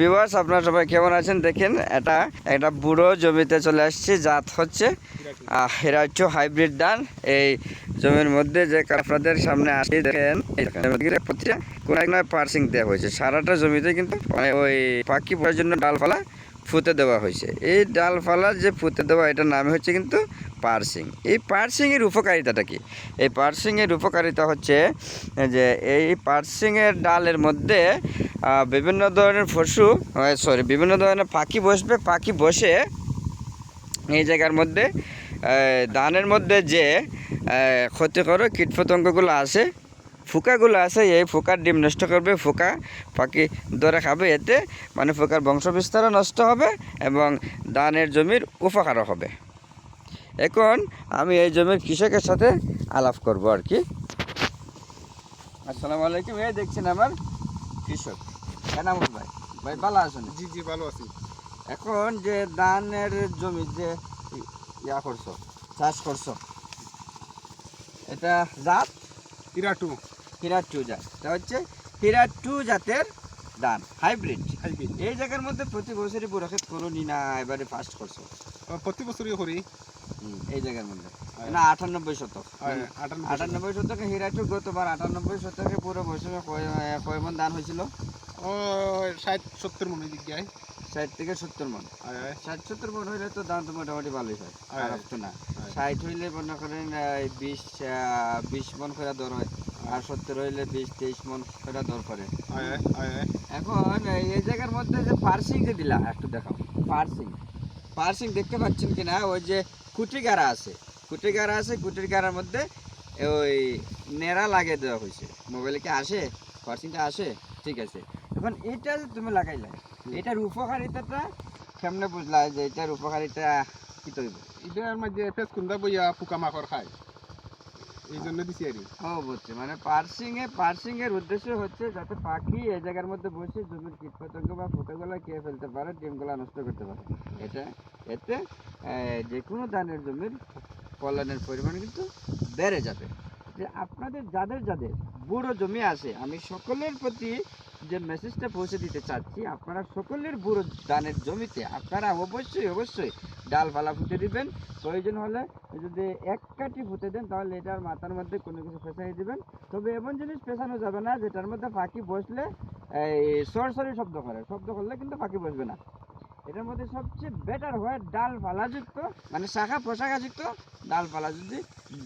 বিবাস আপনারা সবাই কেমন আছেন? দেখেন, এটা, একটা বুড়ো জমিতে চলে আসছে, জাত হচ্ছে এরা হচ্ছে হাইব্রিড ধান। এই জমির মধ্যে যে আপনাদের সামনে আসি দেখেন কোনো এক নয় পার্সিং দেওয়া হয়েছে। সারাটা জমিতে কিন্তু মানে ওই পাখি পড়ার জন্য ডালপালা ফুতে দেওয়া হয়েছে। এই ডালপালা যে ফুতে দেওয়া, এটার নাম হচ্ছে কিন্তু পার্সিং। এই পার্সিংয়ের উপকারিতাটা কি? এই পার্সিংয়ের উপকারিতা হচ্ছে যে, এই পার্সিংয়ের ডালের মধ্যে বিভিন্ন ধরনের পশু সরি বিভিন্ন ধরনের পাখি বসবে। পাখি বসে এই জায়গার মধ্যে ধানের মধ্যে যে ক্ষতিকর কীটপতঙ্গগুলো আছে ফুকাগুলো আছে এই ফুকার ডিম নষ্ট করবে, ফুকা পাখি ধরে খাবে, এতে মানে ফুকার বংশবিস্তারও নষ্ট হবে এবং ধানের জমির উপকারও হবে। এখন আমি এই জমির কৃষকের সাথে আলাপ করব আর কি। আসসালামু আলাইকুম এই দেখছেন আমার কৃষক। এনামুল ভাই। ভাই ভালো আছেন? জি জি ভালো আছি। এখন যে ধানের জমি যে ইয়া করছ চাষ করছ এটা জাত? ইরা টু হীরা টু জাত। এটা হচ্ছে হীরা টু জাতের ধান হাইব্রিড। হাইব্রিড। এই জায়গার মধ্যে প্রতি বছরই পুরো ক্ষেত করো না এবারে ফার্স্ট করছ? প্রতি বছরই করি। এই জায়গার মধ্যে। হ্যাঁ। না আটানব্বই শতক। আটানব্বই শতকে। হীরা গতবার আটানব্বই শতকে পুরো মৌসুমে কয় মন ধান হয়েছিল? ও ষাট সত্তর মনে দিক যায় ষাট থেকে সত্তর মন। ষাট সত্তর মন হইলে তো দাম তো মোটামুটি ভালোই হয় হ্যাঁ। খারাপ তো না। হ্যাঁ। ষাট হইলে মনে করেন বিশ বিশ মন করে দর হয় আর সত্তর হইলে বিশ তেইশ মন করে দর করে। এখন এই- এই জায়গার মধ্যে যে পার্সিং যে দিলা একটু দেখাও। পার্সিং পার্সিং দেখতে পাচ্ছেন কিনা, ওই যে কুটি গাড়া আছে। কুটি গাড়া আছে, কুটির গাড়ার মধ্যে ওই নেড়া লাগিয়ে দেওয়া হয়েছে। মোবাইলে কি আসে? পার্সিংটা আসে? ঠিক আছে। এখন এটা তুমি লাগাইলা, এটার উপকারিতাটা কেমনে বুঝলা যে এটার উপকারিতা কি তৈরি? এটার মধ্যে ফেস কুন্দা বইয়া পোকা মাকড় খায়। এই জন্য মানে উদ্দেশ্য হচ্ছে যাতে পাখি এই জায়গার মধ্যে বসে জমির বা খেয়ে ফেলতে পারে নষ্ট করতে পারে। এটা এতে যে কোনো ধানের জমির ফলনের পরিমাণ কিন্তু বেড়ে যাবে। যে আপনাদের, যাদের যাদের বুড়ো জমি আছে, আমি সকলের প্রতি যে মেসেজটা পৌঁছে দিতে চাচ্ছি, আপনারা সকলের বুড়ো ধানের জমিতে আপনারা অবশ্যই অবশ্যই ডালপালা ফুটে দিবেন। প্রয়োজন হলে যদি এক কাঠি ফুটে দেন, তাহলে এটার মাথার মধ্যে কোনো কিছু পেঁচাই দিবেন। তবে এমন জিনিস পেছানো যাবে না, যেটার মধ্যে পাখি বসলে, এই সরসরি শব্দ করে। শব্দ করলে কিন্তু পাখি বসবে না। এটার মধ্যে সবচেয়ে বেটার হয় ডালপালাযুক্ত মানে শাখা পোশাকাযুক্ত ডালপালা যদি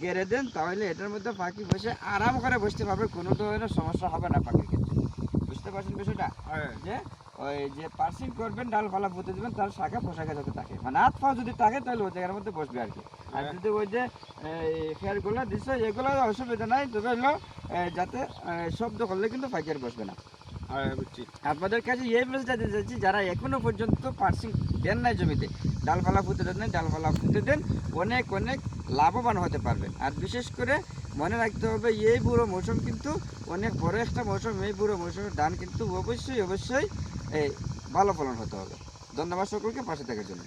গেড়ে দেন, তাহলে এটার মধ্যে পাখি বসে আরাম করে বসতে পারবে, কোনো ধরনের সমস্যা হবে না ক্ষেত্রে। বুঝতে পারছেন বিষয়টা? যে ওই যে পার্সিং করবেন ডালপালা পুঁতে দেবেন তার শাখা পোশাকে যাতে থাকে। মানে হাত পা যদি থাকে তাহলে ওই জায়গার মধ্যে বসবে আর কি। আর হ্যাঁ। যদি ওই যে খেয়ারগুলো দিচ্ছে এগুলো অসুবিধা নাই। তবে হলো যাতে শব্দ করলে কিন্তু পাইকার বসবে না। আয়, আপনাদের কাছে এই মেসেজটা দিতে চাচ্ছি যারা এখনও পর্যন্ত পার্সিং দেন নাই জমিতে ডালপালা পুঁতে দেন নাই ডালপালা পুঁতে দেন অনেক অনেক লাভবান হতে পারবেন। আর বিশেষ করে মনে রাখতে হবে, এই বুড়ো মৌসুম কিন্তু অনেক বড় একটা মৌসুম, এই বুড়ো মৌসুমের ধান কিন্তু অবশ্যই অবশ্যই, এই ভালো ফলন হতে হবে। ধন্যবাদ সকলকে, পাশে থাকার জন্য।